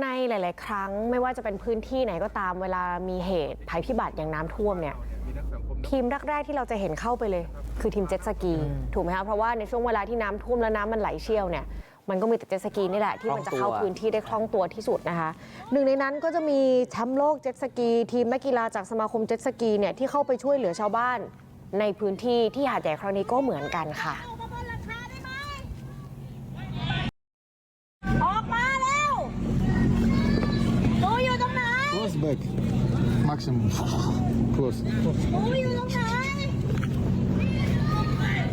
ในหลาย ๆ ครั้งไม่ว่าจะเป็นพื้นที่ไหนก็ตามเวลามีเหตุภัยพิบัติอย่างน้ำท่วมเนี่ยทีมแรก ๆ ที่เราจะเห็นเข้าไปเลย คือทีมเจ็ตสกีถูกไหมคะเพราะว่าในช่วงเวลาที่น้ำท่วมแล้วน้ำมันไหลเชี่ยวเนี่ยมันก็มีแต่เจ็ตสกีนี่แหละที่มันจะเข้าคล่องตัวพื้นที่ได้คล่องตัวที่สุดนะคะหนึ่งในนั้นก็จะมีแชมป์โลกเจ็ตสกีทีมนักกีฬาจากสมาคมเจ็ตสกีเนี่ยที่เข้าไปช่วยเหลือชาวบ้านในพื้นที่ที่หาดใหญ่ครั้งนี้ก็เหมือนกันค่ะ Close back. Maximum. Close. หนูอยู่ตรงไหน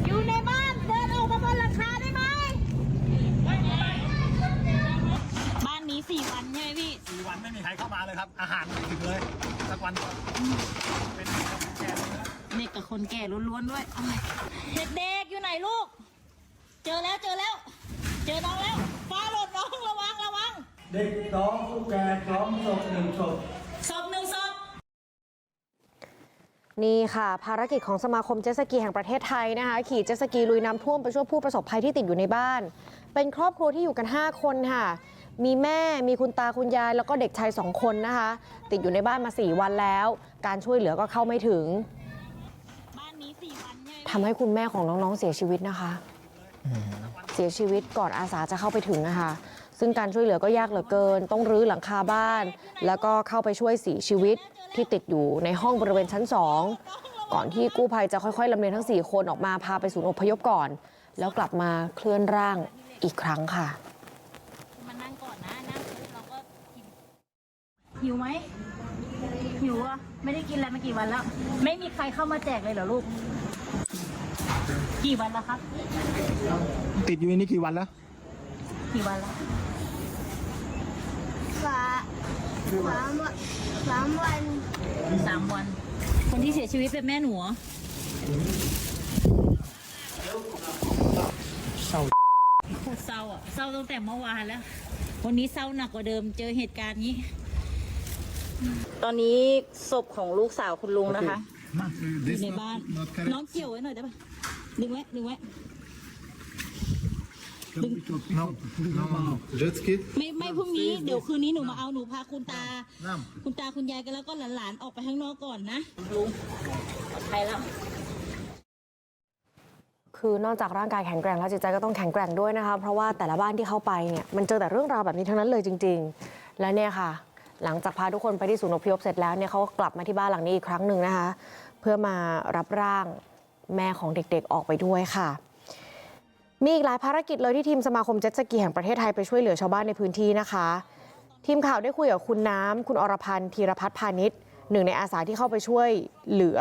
อยู่ในบ้านเดินออกมาบนหลังคาได้ไหมบ้านนี้สี่วันใช่ไหมพี่ สี่วันไม่มีใครเข้ามาเลยครับ อาหารไม่ถึงเลย สักวันเป็นแกเลยครับเด็กกับคนแก่ล้วนๆด้วยเอาใหม่เด็กๆอยู่ไหนลูก เจอแล้วเจอแล้ว เจอน้องแล้ว ฟ้าหล่นน้องระวังระวัง เด็กสองผู้แก่สองศพหนึ่งศพ ศพหนึ่งศพ นี่ค่ะ ภารกิจของสมาคมเจ็ตสกีแห่งประเทศไทยนะคะ ขี่เจ็ตสกีลุยน้ำท่วมไปช่วยผู้ประสบภัยที่ติดอยู่ในบ้าน เป็นครอบครัวที่อยู่กัน 5 คนค่ะ มีแม่มีคุณตาคุณยาย แล้วก็เด็กชาย 2 คนนะคะ ติดอยู่ในบ้านมา 4 วันแล้ว การช่วยเหลือก็เข้าไม่ถึงบ้านนี้สี่วันใช่ไหมทำให้คุณแม่ของน้องๆเสียชีวิตนะคะ เสียชีวิตก่อนอาสาจะเข้าไปถึงนะคะ ซึ่งการช่วยเหลือก็ยากเหลือเกิน ต้องรื้อหลังคาบ้าน แล้วก็เข้าไปช่วยสีชีวิตที่ติดอยู่ในห้องบริเวณชั้นสองก่อนที่กู้ภัยจะค่อยๆลำเลียงทั้ง 4 คนออกมาพาไปศูนย์อพยพก่อน แล้วกลับมาเคลื่อนร่างอีกครั้งค่ะมานั่งก่อนนะนั่งปุ๊บเราก็กินหิวไหมหิวอะไม่ได้กินอะไรมากี่วันแล้ว ไม่มีใครเข้ามาแจกเลยเหรอลูก กี่วันแล้วครับ ติดอยู่ในนี้กี่วันแล้ว กี่วันแล้ว สามสามวันสามวันสามวัน คนที่เสียชีวิตเป็นแม่หนูเหรอเศร้าโคตรเศร้าอะเศร้าตั้งแต่เมื่อวานแล้ว วันนี้เศร้าหนักกว่าเดิมเจอเหตุการณ์นี้ ตอนนี้ศพของลูกสาวคุณลุงนะคะอยู่ในบ้านน้องเกี่ยวไว้หน่อยได้ปะดึงไว้ดึงไว้ No, no, no, no. Jet ski? ไม่ไม่พรุ่งนี้เดี๋ยวคืนนี้หนูมาเอาหนูพาคุณตา น้คุณตาคุณยายกันแล้วก็หลานๆออกไปข้างนอกก่อนนะลุงปลอดภัยแล้ว คือนอกจากร่างกายแข็งแกร่งแล้วจิตใจก็ต้องแข็งแกร่งด้วยนะคะ เพราะว่าแต่ละบ้านที่เข้าไปเนี่ยมันเจอแต่เรื่องราวแบบนี้ทั้งนั้นเลยจริง ๆ และเนี่ยค่ะ หลังจากพาทุกคนไปที่ศูนย์อพยพเสร็จแล้วเนี่ยเขาก็กลับมาที่บ้านหลังนี้อีกครั้งหนึ่งนะคะ เพื่อมารับร่างแม่ของเด็กๆออกไปด้วยค่ะ มีอีกหลายภารกิจเลยที่ทีมสมาคมเจ็ตสกีแห่งประเทศไทยไปช่วยเหลือชาวบ้านในพื้นที่นะคะทีมข่าวได้คุยกับคุณน้ำคุณอรพันธ์ธีรพัฒน์พาณิชย์หนึ่งในอาสาที่เข้าไปช่วยเหลือ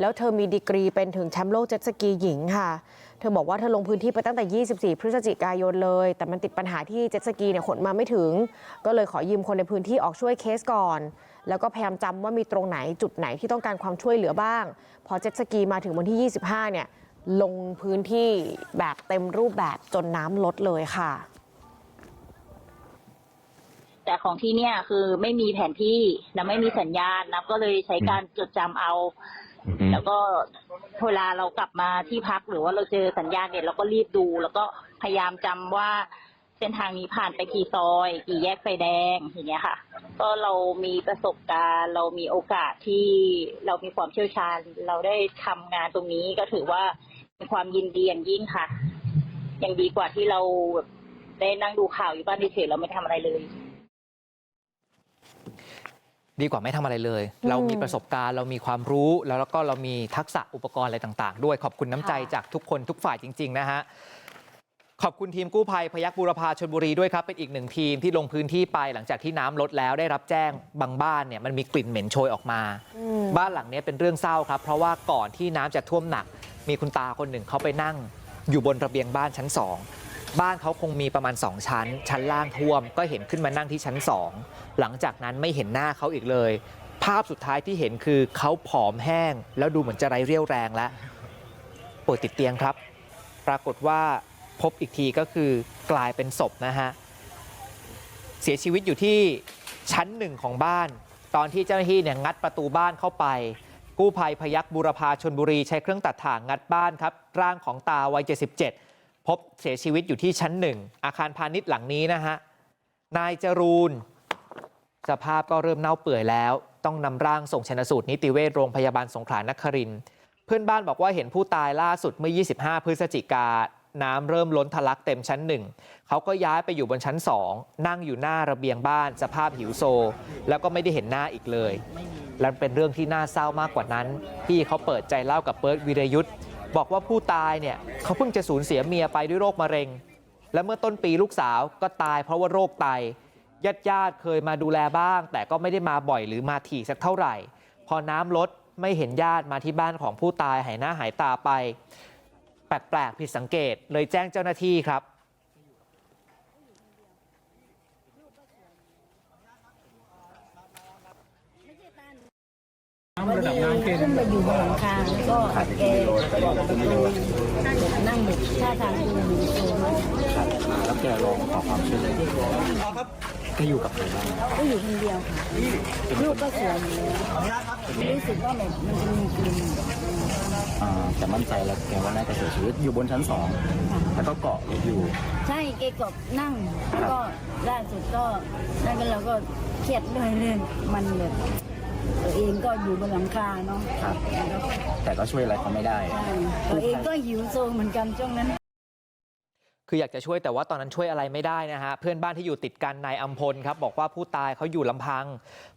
แล้วเธอมีดีกรีเป็นถึงแชมป์โลกเจ็ตสกีหญิงค่ะ เธอบอกว่าเธอลงพื้นที่ไปตั้งแต่ 24 พฤศจิกายนเลย แต่มันติดปัญหาที่เจ็ตสกีเนี่ยขนมาไม่ถึง ก็เลยขอยืมคนในพื้นที่ออกช่วยเคสก่อน แล้วก็พยายามจำว่ามีตรงไหนจุดไหนที่ต้องการความช่วยเหลือบ้าง พอเจ็ตสกีมาถึงวันที่ 25 เนี่ย ลงพื้นที่แบบเต็มรูปแบบจนน้ำลดเลยค่ะ แต่ของที่เนี่ยคือไม่มีแผนที่และไม่มีสัญญาณนับก็เลยใช้การจดจำเอา แล้วก็เวลาเรากลับมาที่พักหรือว่าเราเจอสัญญาณเนี่ยเราก็รีบดู แล้วก็พยายามจำว่าเส้นทางนี้ผ่านไปกี่ซอย กี่แยกไฟแดงอย่างเงี้ยค่ะ ก็เรามีประสบการณ์เรามีโอกาสที่เรามีความเชี่ยวชาญ เราได้ทำงานตรงนี้ก็ถือว่าเป็น ความยินดีอย่างยิ่งค่ะ ยังดีกว่าที่เราแบบได้นั่งดูข่าวอยู่บ้านเฉยๆเราไม่ทำอะไรเลย ดีกว่าไม่ทำอะไรเลยเรามีประสบการณ์ เรามีความรู้แล้วก็เรามีทักษะอุปกรณ์อะไรต่าง ๆ ด้วยขอบคุณน้ำใจค่ะ จากทุกคนทุกฝ่ายจริง ๆ นะฮะ ขอบคุณทีมกู้ภัยพยัคฆ์บูรพาชนบุรีด้วยครับ เป็นอีกหนึ่งทีมที่ลงพื้นที่ไปหลังจากที่น้ำลดแล้วได้รับแจ้งบางบ้านเนี่ยมันมีกลิ่นเหม็นโชยออกมา อืม บ้านหลังนี้เป็นเรื่องเศร้าครับ เพราะว่าก่อนที่น้ำจะท่วมหนัก มีคุณตาคนหนึ่งเขาไปนั่งอยู่บนระเบียงบ้านชั้นสองบ้านเขาคงมีประมาณ 2 ชั้น ชั้นล่างท่วมก็เห็นขึ้นมานั่งที่ชั้นสองหลังจากนั้นไม่เห็นหน้าเขาอีกเลย ภาพสุดท้ายที่เห็นคือเขาผอมแห้ง แล้วดูเหมือนจะไร้เรี่ยวแรงแล้วป่วยติดเตียงครับ ปรากฏว่าพบอีกทีก็คือกลายเป็นศพนะฮะ เสียชีวิตอยู่ที่ชั้นหนึ่งของบ้าน ตอนที่เจ้าหน้าที่เนี่ยงัดประตูบ้านเข้าไป กู้ภัยพยักบุรพาชนบุรีใช้เครื่องตัดถ่างงัดบ้านครับ ร่างของตาวัย 77 พบเสียชีวิตอยู่ที่ชั้นหนึ่งอาคารพาณิชย์หลังนี้นะฮะ นายจรูน สภาพก็เริ่มเน่าเปื่อยแล้ว ต้องนำร่างส่งชนะสูตรนิติเวชโรงพยาบาลสงขลานคริน เพื่อนบ้านบอกว่าเห็นผู้ตายล่าสุดเมื่อ 25 พฤศจิกา น้ำเริ่มล้นทะลักเต็มชั้นหนึ่งเขาก็ย้ายไปอยู่บนชั้นสองนั่งอยู่หน้าระเบียงบ้านสภาพหิวโซ แล้วก็ไม่ได้เห็นหน้าอีกเลย และเป็นเรื่องที่น่าเศร้ามากกว่านั้น พี่เขาเปิดใจเล่ากับเปิร์ดวิรยุทธ์บอกว่าผู้ตายเนี่ยเขาเพิ่งจะสูญเสียเมียไปด้วยโรคมะเร็ง และเมื่อต้นปีลูกสาวก็ตายเพราะว่าโรคไตญาติญาติๆเคยมาดูแลบ้าง แต่ก็ไม่ได้มาบ่อยหรือมาถี่สักเท่าไหร่ พอน้ำลดไม่เห็นญาติมาที่บ้านของผู้ตายหายหน้าหายตาไป แปลกๆผิดสังเกตเลยแจ้งเจ้าหน้าที่ครับขึ้นไปอยู่บนหลังคาก็แกบอกประตูนั่งอยู่ท่าทางดูอยู่โซนแล้วแกลองขอความช่วยเหลือแกอยู่กับใครบ้างก็อยู่คนเดียวค่ะลูกก็เสียอยู่รู้สึกว่าแบบมันจะมีกลิ่น อ่าแต่มั่นใจแล้วแกว่าน่าจะเสียชีวิตอยู่บนชั้นสองแล้วก็เกาะอยู่ ใช่แกกบนั่งแล้วก็ล่าสุดก็นั่นก็เราก็เครียดด้วยเรื่องมันแบบตัวเองก็อยู่บนหลังคาเนาะครับ แต่ก็ช่วยอะไรเขาไม่ได้ ใช่ตัวเองก็หิวโซเหมือนกันช่วงนั้น คืออยากจะช่วยแต่ว่าตอนนั้นช่วยอะไรไม่ได้นะฮะเพื่อนบ้านที่อยู่ติดกันนายอัมพลครับบอกว่าผู้ตายเขาอยู่ลำพัง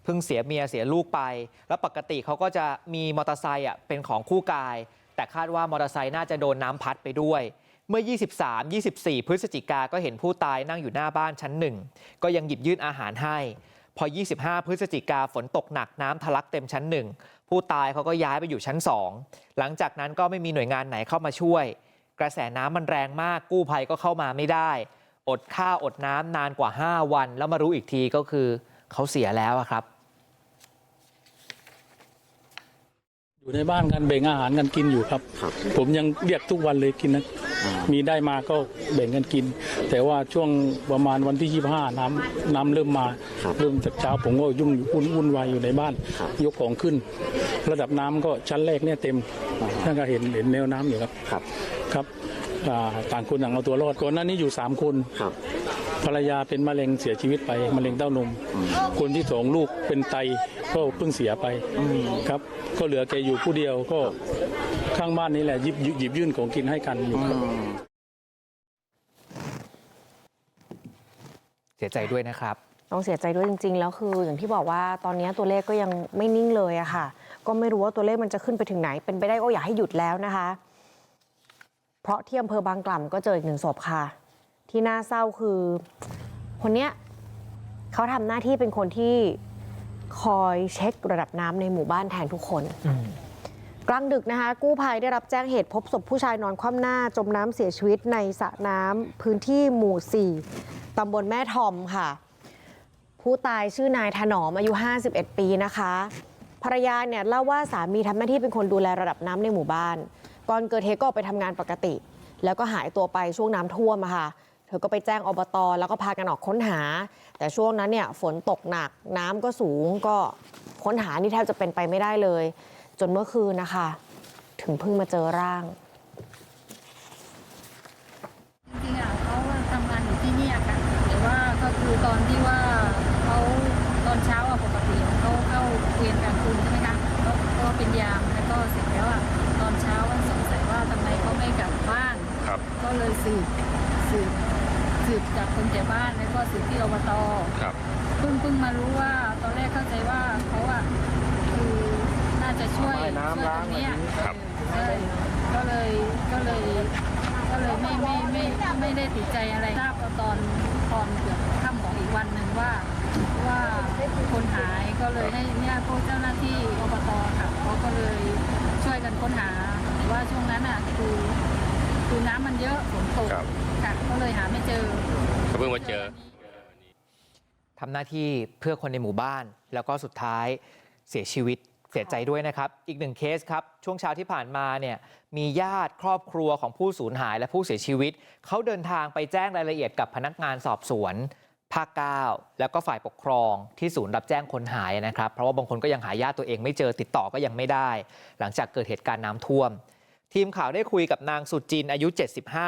เพิ่งเสียเมียเสียลูกไป แล้วปกติเขาก็จะมีมอเตอร์ไซค์อะเป็นของคู่กาย แต่คาดว่ามอเตอร์ไซค์น่าจะโดนน้ำพัดไปด้วย เมื่อ 23 24 พฤศจิกาก็เห็นผู้ตายนั่งอยู่หน้าบ้านชั้นหนึ่งก็ยังหยิบยื่นอาหารให้ พอ 25 พฤศจิกาฝนตกหนักน้ำทะลักเต็มชั้นหนึ่งผู้ตายเขาก็ย้ายไปอยู่ชั้นสองหลังจากนั้นก็ไม่มีหน่วยงานไหนเข้ามาช่วย กระแสน้ำมันแรงมากกู้ภัยก็เข้ามาไม่ได้อดข้าวอดน้ำนานกว่า5วันแล้วมารู้อีกทีก็คือเขาเสียแล้วครับ อยู่ในบ้านกันแบ่งอาหารกันกินอยู่ครับ ผมยังเรียกทุกวันเลยกินนะ มีได้มาก็แบ่งกันกิน แต่ว่าช่วงประมาณวันที่ 25 น้ำน้ำเริ่มมา เริ่มจากเช้าผมก็ยุ่งวุ่นวุ่นวายอยู่ในบ้าน ยกของขึ้น ระดับน้ำก็ชั้นแรกเนี่ยเต็มท่านก็เห็นเห็นแนวน้ำอยู่ครับ ครับ ครับอ่าต่างคนต่างเอาตัวรอดก่อนหน้านี้อยู่ 3 คนครับ ภรรยาเป็นมะเร็งเสียชีวิตไปมะเร็งเต้านม คนที่สองลูกเป็นไตก็เพิ่งเสียไปครับ ก็เหลือแกอยู่ผู้เดียวก็ข้างบ้านนี้แหละหยิบหยิบหยิบยื่นของกินให้กันอยู่ครับเสียใจด้วยนะครับ ต้องเสียใจด้วยจริง ๆ แล้วคือ อย่างที่บอกว่าตอนนี้ตัวเลขก็ยังไม่นิ่งเลยอะค่ะ ก็ไม่รู้ว่าตัวเลขมันจะขึ้นไปถึงไหน เป็นไปได้ก็อยากให้หยุดแล้วนะคะ เพราะที่อำเภอบางกล่ำก็เจออีกหนึ่งศพค่ะ ที่น่าเศร้าคือคนเนี้ยเขาทำหน้าที่เป็นคนที่คอยเช็คระดับน้ำในหมู่บ้านแทนทุกคนกลางดึกนะคะ กู้ภัยได้รับแจ้งเหตุพบศพผู้ชายนอนคว่ำหน้าจมน้ำเสียชีวิตในสระน้ำพื้นที่หมู่ 4ตำบลแม่ทอมค่ะ ผู้ตายชื่อนายถนอมอายุ 51 ปีนะคะ ภรรยาเนี่ยเล่าว่าสามีทำหน้าที่เป็นคนดูแลระดับน้ำในหมู่บ้าน ก่อนเกิดเหตุก็ออกไปทำงานปกติ แล้วก็หายตัวไปช่วงน้ำท่วมอะค่ะเธ อก็ไปแจ้งอบตแล้วก็พากันออกค้นหา แต่ช่วงนั้นเนี่ยฝนตกหนักน้ำก็สูงก็ค้นหานี่แทบจะเป็นไปไม่ได้เลย จนเมื่อคืนนะคะ ถึงเพิ่งมาเจอร่างจริงๆอะเขาทำงานอยู่ที่เนี่ยค่ะแต่ว่าก็คือตอนที่ว่าเขาตอนเช้าอะปกติเขาเข้าเรียนกลางคืนใช่ไหมคะก็ก็เป็นยามแล้วก็เสร็จแล้วอะตอนเช้าก็สงสัยว่าทำไมเขาไม่กลับบ้านก็เลยสืบสืบสืบจากค นแก่บ้านแล้วก็สืบที่อบตเพิ่งเพิ่งมารู้ว่าตอนแรกเข้าใจว่าเขาอะคือน่าจะช่วยช่วยตรงเนี้ยเออก็เลยก็เลยก็เลยไม่ไม่ไม่ไม่ได้ติดใจอะไรทราบเอาตอนตอนเกือบค่ำของอีกวันหนึ่งว่า ว่าคนหายก็เลยให้เนี่ยพวกเจ้าหน้าที่อบตค่ะเขาก็เลยช่วยกันค้นหาแต่ว่าช่วงนั้นอะคือ คือน้ำมันเยอะฝนตกค่ะก็เลยหาไม่เจอ ก็เพิ่งมาเจอ ทำหน้าที่เพื่อคนในหมู่บ้าน แล้วก็สุดท้ายเสียชีวิตเสียใจด้วยนะครับ อีกหนึ่งเคสครับ ช่วงเช้าที่ผ่านมาเนี่ยมีญาติครอบครัวของผู้สูญหายและผู้เสียชีวิต เขาเดินทางไปแจ้งรายละเอียดกับพนักงานสอบสวน ภาค 9 แล้วก็ฝ่ายปกครองที่ศูนย์รับแจ้งคนหายนะครับ เพราะว่าบางคนก็ยังหาญาติตัวเองไม่เจอติดต่อก็ยังไม่ได้ หลังจากเกิดเหตุการณ์น้ำท่วม ทีมข่าวได้คุยกับนางสุจินอายุ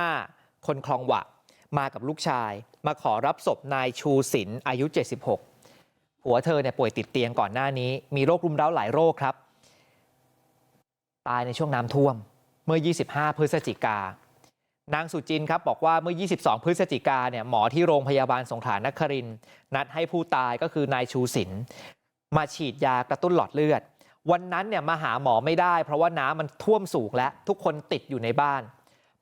75 คนคลองหวะ มากับลูกชาย มาขอรับศพนายชูศิลป์อายุ 76ผัวเธอเนี่ยป่วยติดเตียงก่อนหน้านี้ มีโรครุมเร้าหลายโรคครับ ตายในช่วงน้ำท่วมเมื่อ 25 พฤศจิกานางสุจินครับบอกว่าเมื่อ 22 พฤศจิกาเนี่ยหมอที่โรงพยาบาลสงขลานครินนัดให้ผู้ตายก็คือนายชูศิลป์มาฉีดยากระตุ้นหลอดเลือด วันนั้นเนี่ยมาหาหมอไม่ได้เพราะว่าน้ำมันท่วมสูงและทุกคนติดอยู่ในบ้าน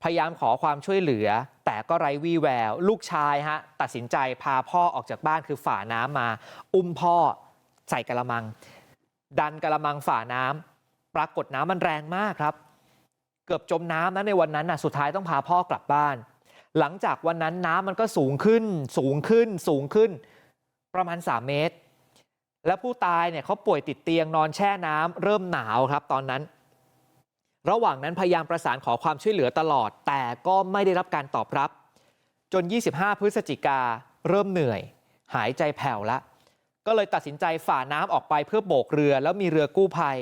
พยายามขอความช่วยเหลือ แต่ก็ไร้วี่แวว ลูกชายฮะตัดสินใจพาพ่อออกจากบ้านคือฝ่าน้ำมา อุ้มพ่อใส่กระมัง ดันกระมังฝ่าน้ำปรากฏน้ำมันแรงมากครับ เกือบจมน้ำนะในวันนั้นน่ะสุดท้ายต้องพาพ่อกลับบ้าน หลังจากวันนั้นน้ำมันก็สูงขึ้น สูงขึ้นสูงขึ้น ประมาณ 3 เมตร และผู้ตายเนี่ยเขาป่วยติดเตียงนอนแช่น้ำเริ่มหนาวครับตอนนั้น ระหว่างนั้นพยายามประสานขอความช่วยเหลือตลอด แต่ก็ไม่ได้รับการตอบรับ จน 25 พฤศจิกาเริ่มเหนื่อย หายใจแผ่วละ ก็เลยตัดสินใจฝ่าน้ำออกไปเพื่อโบกเรือ แล้วมีเรือกู้ภัย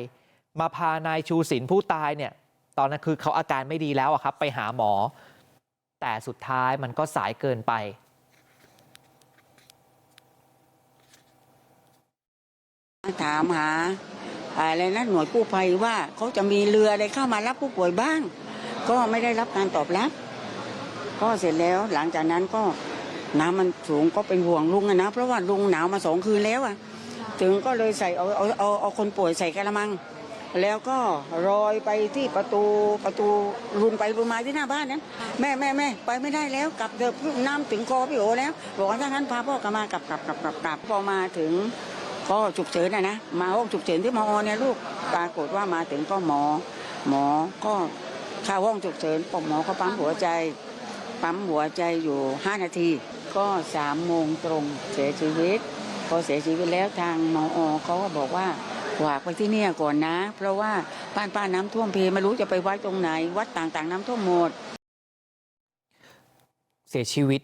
มาพานายชูศิลป์ผู้ตายเนี่ยตอนนั้นคือเขาอาการไม่ดีแล้วอะครับไปหาหมอ แต่สุดท้ายมันก็สายเกินไป ถามหาอะไรนะหน่วยกู้ภัยว่าเขาจะมีเรืออะไรเข้ามารับผู้ป่วยบ้าง ก็ไม่ได้รับการตอบรับ ก็เสร็จแล้วหลังจากนั้นก็น้ำมันสูงก็เป็นห่วงลุงนะเพราะว่าลุงหนาวมาสองคืนแล้วอะถึงก็เลยใส่เอาเอาเอาเอาคนป่วยใส่กระมัง แล้วก็รอยไปที่ประตูประตูรุนไปรุนมาที่หน้าบ้านนั้นแม่แม่แม่ไปไม่ได้แล้วกลับเถอะน้ำถึงคอพี่โอแล้วบอกว่าถ้างั้นพาพ่อกลับมากลับกลับกลับกลับกลับพอมาถึง ก็ฉุกเฉินนะนะมาห้องฉุกเฉินที่มอเนี่ยลูกปรากฏว่ามาถึงก็หมอ หมอก็เข้าห้องฉุกเฉินปหมอก็ปั๊มหัวใจ ปั๊มหัวใจอยู่ 5 นาที ก็สามโมงตรงเสียชีวิตพอเสียชีวิตแล้วทางมอเขาก็บอกว่าฝากไปที่เนี่ยก่อนนะ เพราะว่าบ้านป้าน้ำท่วมเพไม่รู้จะไปไว้ตรงไหน วัดต่างๆ น้ำท่วมหมด เสียชีวิต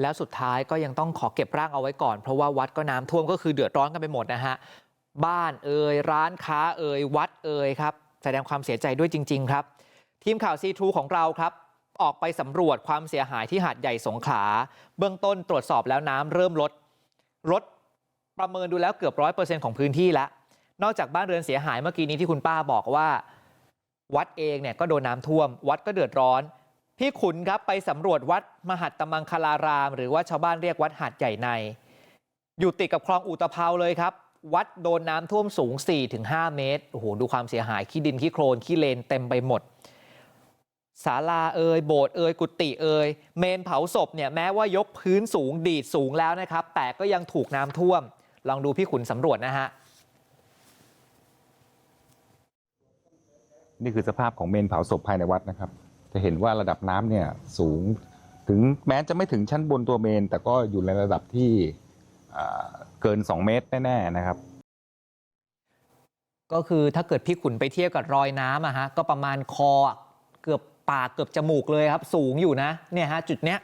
แล้วสุดท้ายก็ยังต้องขอเก็บร่างเอาไว้ก่อนเพราะว่าวัดก็น้ำท่วมก็คือเดือดร้อนกันไปหมดนะฮะบ้านเอ่ยร้านค้าเอ่ยวัดเอ่ยครับแสดงความเสียใจด้วยจริง ๆ ครับ ทีมข่าวซีทูของเราครับ ออกไปสำรวจความเสียหายที่หาดใหญ่สงขลาเบื้องต้นตรวจสอบแล้วน้ำเริ่มลดลดประเมินดูแล้วเกือบร้อยเปอร์เซ็นต์ของพื้นที่แล้ว นอกจากบ้านเรือนเสียหายเมื่อกี้นี้ที่คุณป้าบอกว่า วัดเองเนี่ยก็โดนน้ำท่วม วัดก็เดือดร้อน ขุนครับไปสำรวจวัดมหัตตมังคลาราม หรือว่าชาวบ้านเรียกวัดหาดใหญ่ใน อยู่ติดกับคลองอุตภาวเลยครับ วัดโดนน้ำท่วมสูง 4-5 เมตรโอ้โหดูความเสียหายขี้ดินขี้โคลนขี้เลนเต็มไปหมดศาลาเอยโบสถ์เอยกุฏิเอยเมนเผาศพเนี่ยแม้ว่ายกพื้นสูงดีดสูงแล้วนะครับ แต่ก็ยังถูกน้ำท่วม ลองดูพี่ขุนสำรวจนะฮะนี่คือสภาพของเมนเผาศพภายในวัดนะครับ จะเห็นว่าระดับน้ำเนี่ยสูงถึงแม้จะไม่ถึงชั้นบนตัวเมน แต่ก็อยู่ในระดับที่เกิน 2 เมตรแน่ๆนะครับ ก็คือถ้าเกิดพี่ขุนไปเทียบกับรอยน้ำอะฮะก็ประมาณคอเกือบปากเกือบจมูกเลยครับ สูงอยู่นะเนี่ยฮะจุดเนี้ย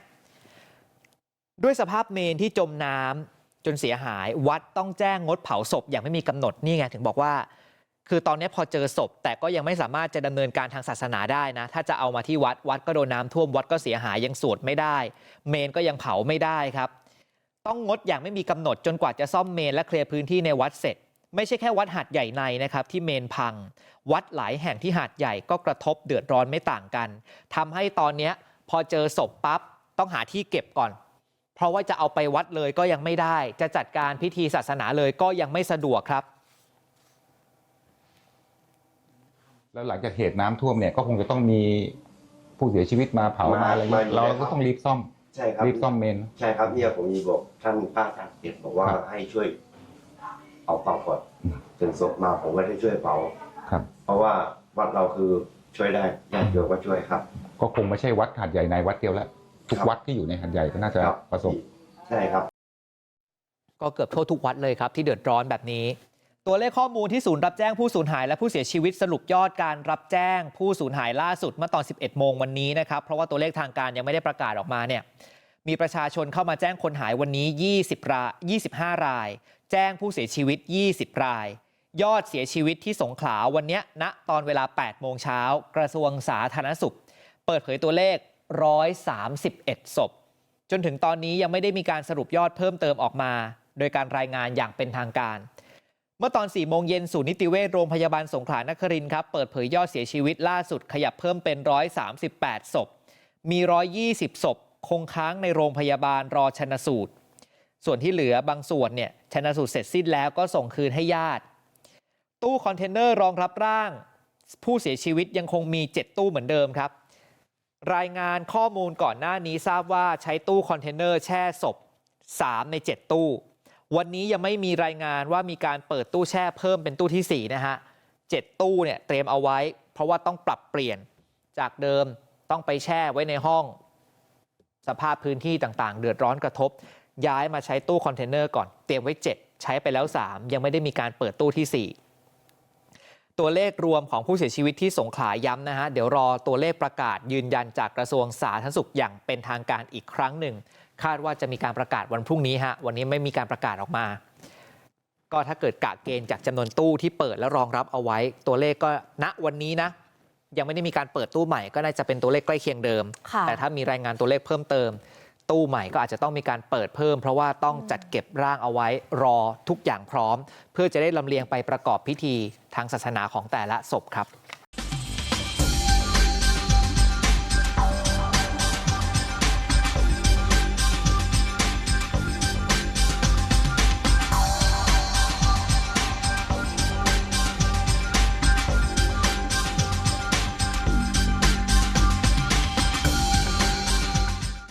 ด้วยสภาพเมนที่จมน้ำจนเสียหาย วัดต้องแจ้งงดเผาศพอย่างไม่มีกำหนดนี่ไงถึงบอกว่า คือตอนนี้พอเจอศพแต่ก็ยังไม่สามารถจะดำเนินการทางศาสนาได้นะถ้าจะเอามาที่วัดวัดก็โดนน้ำท่วมวัดก็เสียหายยังสวดไม่ได้ เมนก็ยังเผาไม่ได้ครับ ต้องงดอย่างไม่มีกำหนดจนกว่าจะซ่อมเมนและเคลียร์พื้นที่ในวัดเสร็จ ไม่ใช่แค่วัดหาดใหญ่ในนะครับที่เมนพัง วัดหลายแห่งที่หาดใหญ่ก็กระทบเดือดร้อนไม่ต่างกันทำให้ตอนนี้พอเจอศพปั๊บต้องหาที่เก็บก่อน เพราะว่าจะเอาไปวัดเลยก็ยังไม่ได้ จะจัดการพิธีศาสนาเลยก็ยังไม่สะดวกครับ แล้วหลังจากเหตุน้ำท่วมเนี่ยก็คงจะต้องมีผู้เสียชีวิตมาเผามาอะไรเงี้ยเราก็ต้องรีบซ่อมใช่ครับรีบซ่อมเมน ใช่ครับเนี่ยผมมีบอกท่านป้าทางเก็บบอกว่าครับให้ช่วยเอาเผาก่อนถึงศพมาผมก็ได้ช่วยเผาครับ เพราะว่าวัดเราคือช่วยได้ญาติโยมก็ช่วยครับ ก็คงไม่ใช่วัดหาดใหญ่ในวัดเดียวแล้วทุกครับวัดที่อยู่ในหาดใหญ่ก็น่าจะครับประสบใช่ครับ ก็เกือบทั่วทุกวัดเลยครับที่เดือดร้อนแบบนี้ ตัวเลขข้อมูลที่ศูนย์รับแจ้งผู้สูญหายและผู้เสียชีวิตสรุปยอดการรับแจ้งผู้สูญหายล่าสุดเมื่อตอน 11 โมงวันนี้นะครับ เพราะว่าตัวเลขทางการยังไม่ได้ประกาศออกมาเนี่ย มีประชาชนเข้ามาแจ้งคนหายวันนี้ 20ราย25 ราย แจ้งผู้เสียชีวิต 20 ราย ยอดเสียชีวิตที่สงขลาวันนี้ณตอนเวลา 8 โมงเช้ากระทรวงสาธารณสุข เปิดเผยตัวเลข 131 ศพ จนถึงตอนนี้ยังไม่ได้มีการสรุปยอดเพิ่มเติมออกมา โดยการรายงานอย่างเป็นทางการ เมื่อตอน4โมงเย็นศูนย์นิติเวชโรงพยาบาลสงขลานครินครับ เปิดเผยยอดเสียชีวิตล่าสุดขยับเพิ่มเป็น 138 ศพ มี 120 ศพ คงค้างในโรงพยาบาลรอชนสูตร ส่วนที่เหลือบางส่วนเนี่ยชนสูตรเสร็จสิ้นแล้วก็ส่งคืนให้ญาติ ตู้คอนเทนเนอร์รองรับร่าง ผู้เสียชีวิตยังคงมี 7 ตู้เหมือนเดิมครับ รายงานข้อมูลก่อนหน้านี้ทราบว่าใช้ตู้คอนเทนเนอร์แช่ศพ 3 ใน 7 ตู้ วันนี้ยังไม่มีรายงานว่ามีการเปิดตู้แช่เพิ่มเป็นตู้ที่4นะฮะ7ตู้เนี่ยเตรียมเอาไว้ เพราะว่าต้องปรับเปลี่ยนจากเดิมต้องไปแช่ไว้ในห้อง สภาพพื้นที่ต่างๆ เดือดร้อนกระทบ ย้ายมาใช้ตู้คอนเทนเนอร์ก่อนเตรียมไว้ 7 ใช้ไปแล้ว 3 ยังไม่ได้มีการเปิดตู้ที่ 4ตัวเลขรวมของผู้เสียชีวิตที่สงขลาย้ำนะฮะ เดี๋ยวรอตัวเลขประกาศยืนยันจากกระทรวงสาธารณสุขอย่างเป็นทางการอีกครั้งหนึ่ง คาดว่าจะมีการประกาศวันพรุ่งนี้ฮะวันนี้ไม่มีการประกาศออกมา ก็ถ้าเกิดกะเกณฑ์จากจำนวนตู้ที่เปิดแล้วรองรับเอาไว้ ตัวเลขก็ณวันนี้นะ ยังไม่ได้มีการเปิดตู้ใหม่ก็น่าจะเป็นตัวเลขใกล้เคียงเดิมค่ะแต่ถ้ามีรายงานตัวเลขเพิ่มเติม ตู้ใหม่ก็อาจจะต้องมีการเปิดเพิ่ม เพราะว่าต้องจัดเก็บร่างเอาไว้รอทุกอย่างพร้อม เพื่อจะได้ลำเลียงไปประกอบพิธีทางศาสนาของแต่ละศพครับ